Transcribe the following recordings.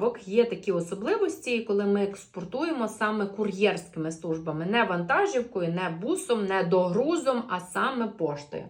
відправок є такі особливості, коли ми експортуємо саме кур'єрськими службами, не вантажівкою, не бусом, не догрузом, а саме поштою.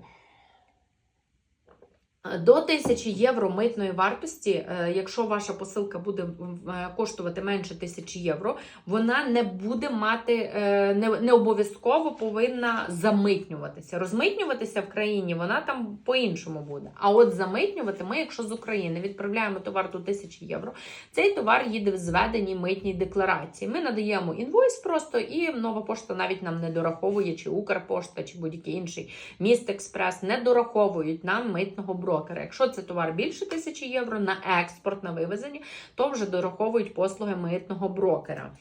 До 1000 євро митної вартості, е, якщо ваша посилка буде е, коштувати менше 1000 євро, вона не буде мати, е, не, обов'язково повинна замитнюватися. Розмитнюватися в країні вона там по-іншому буде. А от замитнювати ми, якщо з України відправляємо товар до 1000 євро, цей товар їде в зведеній митній декларації. Ми надаємо інвойс просто, і нова пошта навіть нам не дораховує, чи Укрпошта, чи будь-який інший міст експрес не дораховують нам митного брокера. Якщо це товар більше 1000 євро на експорт, на вивезення, то вже дораховують послуги митного брокера.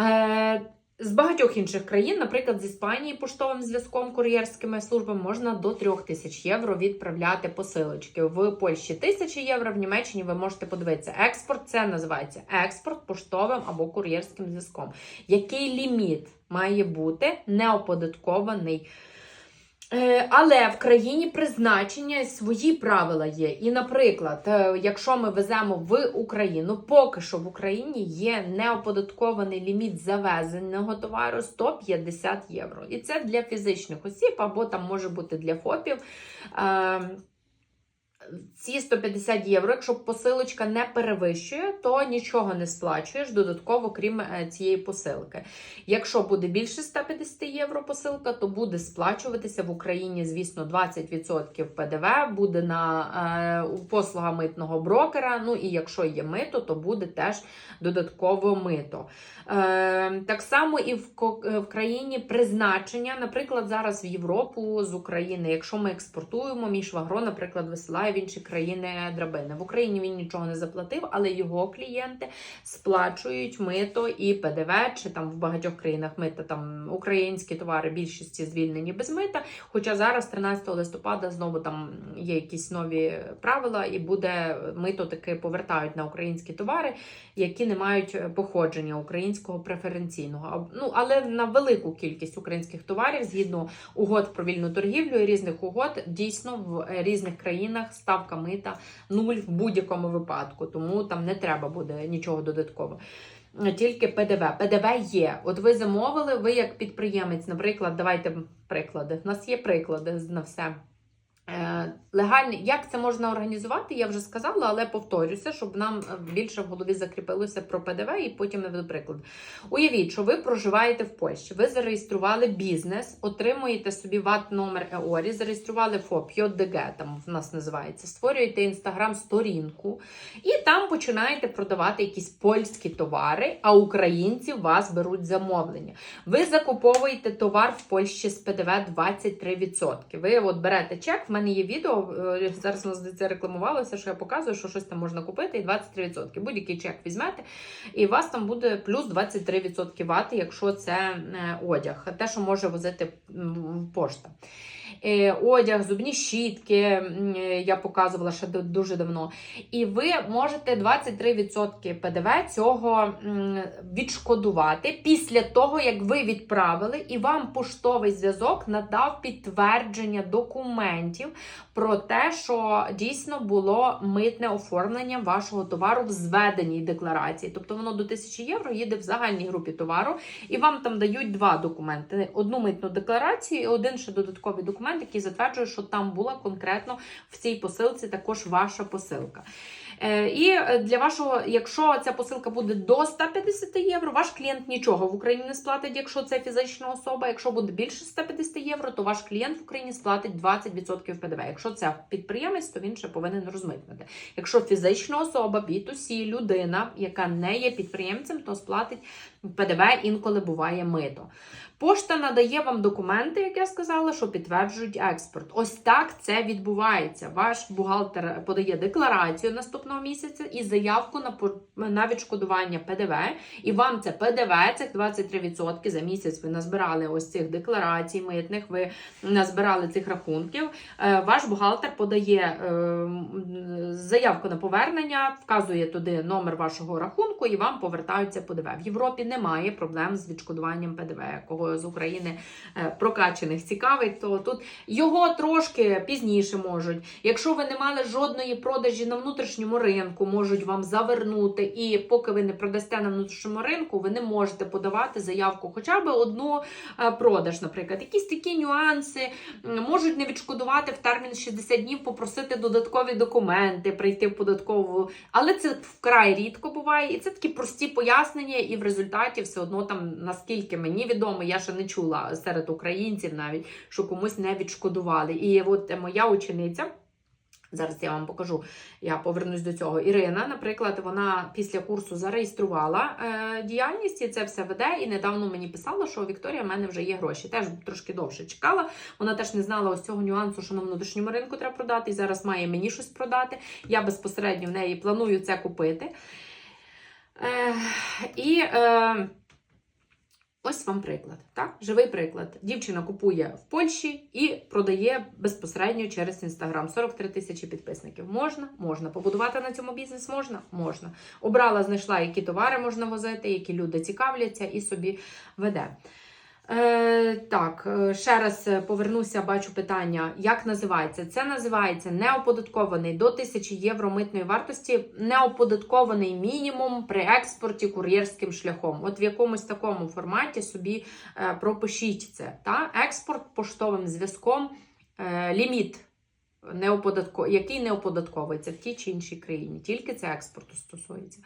Е, з багатьох інших країн, наприклад, з Іспанії поштовим зв'язком кур'єрськими службами можна до 3000 євро відправляти посилочки. В Польщі 1000 євро, в Німеччині ви можете подивитися. Експорт це називається експорт поштовим або кур'єрським зв'язком. Який ліміт має бути неоподаткований? Е, Але в країні призначення свої правила є. І, наприклад, е, якщо ми веземо в Україну, поки що в Україні є неоподаткований ліміт завезеного товару 150 євро. І це для фізичних осіб, або там може бути для ФОПів. Ці 150 євро, якщо посилочка не перевищує, то нічого не сплачуєш додатково, крім е, цієї посилки. Якщо буде більше 150 євро посилка, то буде сплачуватися в Україні, звісно, 20% ПДВ буде на е, послуга митного брокера. Ну і якщо є мито, то буде теж додатково мито. Е, так само і в, е, в країні призначення, наприклад, зараз в Європу з України, якщо ми експортуємо, мій швагро, наприклад, висилає в інші країни драбини. В Україні він нічого не заплатив, але його клієнти сплачують мито і ПДВ, чи там в багатьох країнах мито там українські товари більшості звільнені без мита. Хоча зараз, 13 листопада, знову там є якісь нові правила, і буде мито таки повертають на українські товари, які не мають походження українського преференційного. Ну але на велику кількість українських товарів, згідно угод про вільну торгівлю і різних угод, дійсно в різних країнах ставка мита нуль в будь-якому випадку, тому там не треба буде нічого додатково. Тільки ПДВ. ПДВ є. От ви замовили, ви як підприємець, наприклад, давайте приклади. У нас є приклади на все. Е, Легальний, як це можна організувати, я вже сказала, але повторюся, щоб нам е, більше в голові закріпилося про ПДВ і потім наведу приклад. Уявіть, що ви проживаєте в Польщі, ви зареєстрували бізнес, отримуєте собі ват номер ЕОРІ, зареєстрували ФОП, ЙОДГ, там в нас називається, створюєте інстаграм-сторінку і там починаєте продавати якісь польські товари, а українці вас беруть замовлення. Ви закуповуєте товар в Польщі з ПДВ 23%. Ви от берете чек, мене є відео, е, зараз у нас це рекламувалося, що я показую, що щось там можна купити, і 23%. Будь-який чек візьмете, і у вас там буде плюс 23% вати, якщо це е, одяг, те, що може возити пошта. Е, Одяг, зубні щітки, е, я показувала ще дуже давно. І ви можете 23% ПДВ цього відшкодувати після того, як ви відправили, і вам поштовий зв'язок надав підтвердження документів про те, що дійсно було митне оформлення вашого товару в зведеній декларації. Тобто воно до 1000 євро їде в загальній групі товару, і вам там дають два документи: одну митну декларацію і один ще додатковий документ, який затверджує, що там була конкретно в цій посилці також ваша посилка. Е, І е, для вашого, якщо ця посилка буде до 150 євро, ваш клієнт нічого в Україні не сплатить, якщо це фізична особа. Якщо буде більше 150 євро, то ваш клієнт в Україні сплатить 20% ПДВ. Якщо це підприємець, то він ще повинен розмитнити. Якщо фізична особа, B2C, людина, яка не є підприємцем, то сплатить ПДВ інколи буває мито. Пошта надає вам документи, як я сказала, що підтверджують експорт. Ось так це відбувається. Ваш бухгалтер подає декларацію наступного місяця і заявку на на відшкодування ПДВ. І вам це ПДВ, цих 23% за місяць. Ви назбирали ось цих декларацій митних. Ви назбирали цих рахунків. Е, Ваш бухгалтер подає е, заявку на повернення, вказує туди номер вашого рахунку. і вам повертаються ПДВ. В Європі немає проблем з відшкодуванням ПДВ. Кого з України е, прокачених цікавить, то тут його трошки пізніше можуть. Якщо ви не мали жодної продажі на внутрішньому ринку, можуть вам завернути. І поки ви не продасте на внутрішньому ринку, ви не можете подавати заявку хоча б одну е, продаж, наприклад. Якісь такі нюанси можуть не відшкодувати в термін 60 днів, попросити додаткові документи, прийти в податкову. Але це вкрай рідко буває, і це такі прості пояснення, і в результаті все одно там, наскільки мені відомо, я ще не чула серед українців навіть, що комусь не відшкодували. І от е, моя учениця. Зараз я вам покажу, я повернусь до цього. Ірина, наприклад, вона після курсу зареєструвала е, діяльність і це все веде. І недавно мені писала, що Вікторія, в мене вже є гроші. Теж трошки довше чекала. Вона теж не знала ось цього нюансу, що на внутрішньому ринку треба продати. І зараз має мені щось продати. Я безпосередньо в неї планую це купити. Е, і е, ось вам приклад. Так? Живий приклад. Дівчина купує в Польщі і продає безпосередньо через Інстаграм. 43 тисячі підписників. Можна? Можна. Побудувати на цьому бізнес можна? Можна. Обрала, знайшла, які товари можна возити, які люди цікавляться, і собі веде. Е, так, е, ще раз е, повернуся, бачу питання, як називається? Це називається неоподаткований до 1000 євро митної вартості, неоподаткований мінімум при експорті кур'єрським шляхом. От в якомусь такому форматі собі е, пропишіть це. Та? Експорт поштовим зв'язком, е, ліміт, неоподатко... який не оподатковується в тій чи іншій країні. Тільки це експорту стосується.